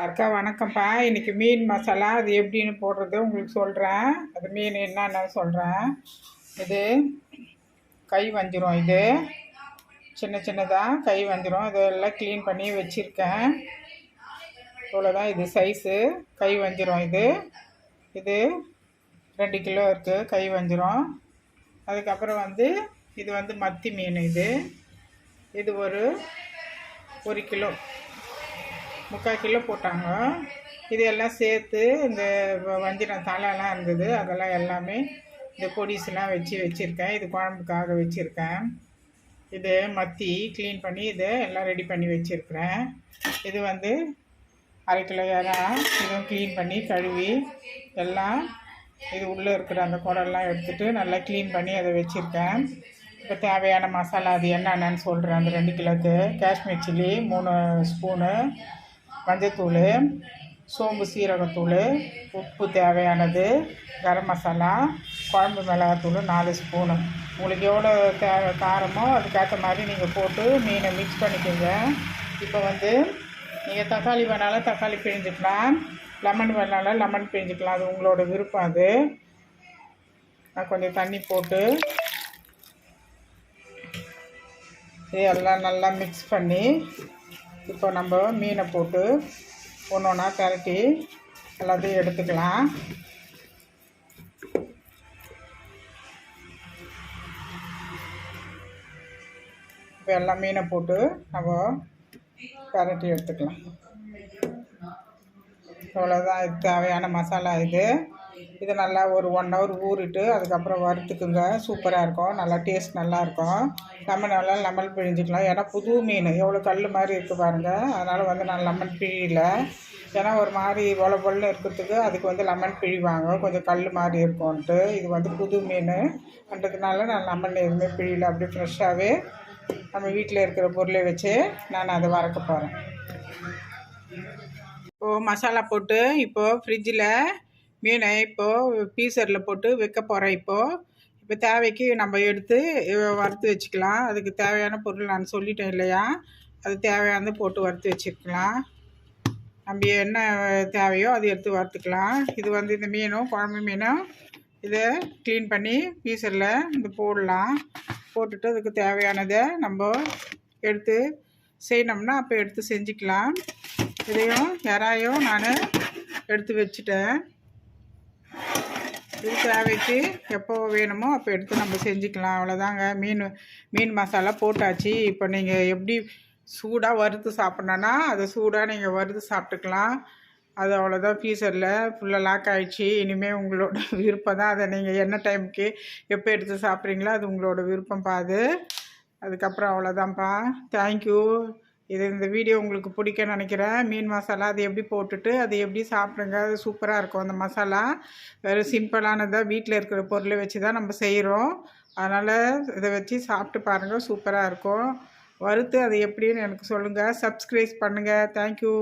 அக்கா வணக்கம்ப்பா. இன்னைக்கு மீன் மசாலா அது எப்படின்னு போடுறது உங்களுக்கு சொல்கிறேன் அது மீன் என்னென்னு சொல்கிறேன் இது கை வஞ்சிரும் இது. சின்ன சின்னதாக கை வஞ்சிரம். இதெல்லாம் க்ளீன் பண்ணி வச்சுருக்கேன். இவ்வளோதான் இது சைஸு கை வஞ்சிரும் இது. இது ரெண்டு கிலோ இருக்குது கை வஞ்சிரும். அதுக்கப்புறம் வந்து இது வந்து மத்தி மீன் இது. இது ஒரு ஒரு கிலோ. முக்கால் கிலோ போட்டாங்க. இது எல்லாம் சேர்த்து இந்த வஞ்சிரம் தலைலாம் இருந்தது. அதெல்லாம் எல்லாமே இந்த பொடிஸ்லாம் வச்சு வச்சுருக்கேன். இது குழம்புக்காக வச்சுருக்கேன். இது மத்தி க்ளீன் பண்ணி இதை எல்லாம் ரெடி பண்ணி வச்சுருக்கிறேன். இது வந்து அரை கிலோ இறா இதுவும் க்ளீன் பண்ணி கழுவி எல்லாம் இது உள்ளே இருக்கிற அந்த குடல்லாம் எடுத்துகிட்டு நல்லா க்ளீன் பண்ணி அதை வச்சுருக்கேன். இப்போ தேவையான மசாலா அது என்னென்னு சொல்கிறேன் அந்த ரெண்டு கிலோக்கு. காஷ்மீர் சில்லி மூணு ஸ்பூனு மஞ்சத்தூள் சோம்பு சீரகத்தூள் உப்பு தேவையானது கரம் மசாலா குழம்பு மிளகாத்தூள் நாலு ஸ்பூனு உங்களுக்கு எவ்வளோ தேவை காரமோ அதுக்கேற்ற மாதிரி நீங்கள் போட்டு மீனை மிக்ஸ் பண்ணிக்கோங்க. இப்போ வந்து நீங்கள் தக்காளி வேணாலும் தக்காளி பிழிஞ்சிக்கலாம். லெமன் வேணாலும் லெமன் பிழிஞ்சிக்கலாம். அது உங்களோட விருப்பம் அது. நான் கொஞ்சம் தண்ணி போட்டு இது எல்லாம் நல்லா மிக்ஸ் பண்ணி இப்போ நம்ம மீனை போட்டு ஒன்று ஒன்றா கரட்டி எல்லாத்தையும் எடுத்துக்கலாம். இப்போ எல்லாம் மீனை போட்டு நம்ம கரட்டி எடுத்துக்கலாம். இவ்வளோதான் இது தேவையான மசாலா இது. இது நல்லா ஒரு ஒன் ஹவர் ஊறிட்டு அதுக்கப்புறம் வறுத்துக்குங்க. சூப்பராக இருக்கும். நல்லா டேஸ்ட் நல்லாயிருக்கும் லெமன் நல்லா லெமன் பிழிஞ்சிக்கலாம். ஏன்னா புது மீன். எவ்வளோ கல் மாதிரி இருக்குது பாருங்கள் அதனால் வந்து நான் லெமன் பிழியல. ஏன்னா ஒரு மாதிரி பொல பொலன்னு இருக்கிறதுக்கு அதுக்கு வந்து லெமன் பிழிவாங்க. கொஞ்சம் கல் மாதிரி இருக்கும்ன்ட்டு. இது வந்து புது மீன்ன்றதுனால நான் லெமன் எதுவுமே பிழியல. அப்படியே ஃப்ரெஷ்ஷாகவே நம்ம வீட்டில் இருக்கிற பொருளை வச்சு நான் அதை வறக்க போகிறேன் இப்போது மசாலா போட்டு இப்போது ஃப்ரிட்ஜில் மீனை இப்போது பீசரில் போட்டு வைக்க போகிறேன் இப்போது இப்போ தேவைக்கு நம்ம எடுத்து வறுத்து வச்சுக்கலாம். அதுக்கு தேவையான பொருள் நான் சொல்லிட்டேன் இல்லையா? அது தேவையானது போட்டு வறுத்து வச்சுக்கலாம். நம்ம என்ன தேவையோ அது எடுத்து வறுத்துக்கலாம். இது வந்து இந்த மீனும் குழம்பு மீனும் இதை க்ளீன் பண்ணி பீசரில் இந்த போடலாம். போட்டுட்டு அதுக்கு தேவையானதை நம்ம எடுத்து செய்யணும்னா அப்போ எடுத்து செஞ்சுக்கலாம். இதையும் இறாயும் நான் எடுத்து வச்சுட்டேன். இது தேவைக்கு எப்போ வேணுமோ அப்போ எடுத்து நம்ம செஞ்சுக்கலாம். அவ்வளோதாங்க. மீன் மீன் மசாலா போட்டாச்சு. இப்போ நீங்கள் எப்படி சூடாக வறுத்து சாப்பிட்ணுன்னா அதை சூடாக நீங்கள் வறுத்து சாப்பிட்டுக்கலாம். அது அவ்வளோதான். ஃப்ரீசரில் ஃபுல்லாக லாக் ஆகிடுச்சு இனிமேல் உங்களோட விருப்பம் தான். அதை நீங்கள் என்ன டைமுக்கு எப்போ எடுத்து சாப்பிட்றீங்களோ அது உங்களோட விருப்பம் அது. அதுக்கப்புறம் அவ்வளோதான்ப்பா. தேங்க்யூ இது இந்த வீடியோ உங்களுக்கு பிடிக்க நினைக்கிறேன். மீன் மசாலா அது எப்படி போட்டுட்டு அது எப்படி சாப்பிடுங்க அது சூப்பராக இருக்கும். அந்த மசாலா வெறும் சிம்பிளானதாக வீட்டில் இருக்கிற பொருளை வச்சு தான் நம்ம செய்கிறோம் அதனால் இதை வச்சு சாப்பிட்டு பாருங்கள் சூப்பராக இருக்கும். வறுத்து அது எப்படின்னு எனக்கு சொல்லுங்கள் சப்ஸ்கிரைப் பண்ணுங்கள் தேங்க்யூ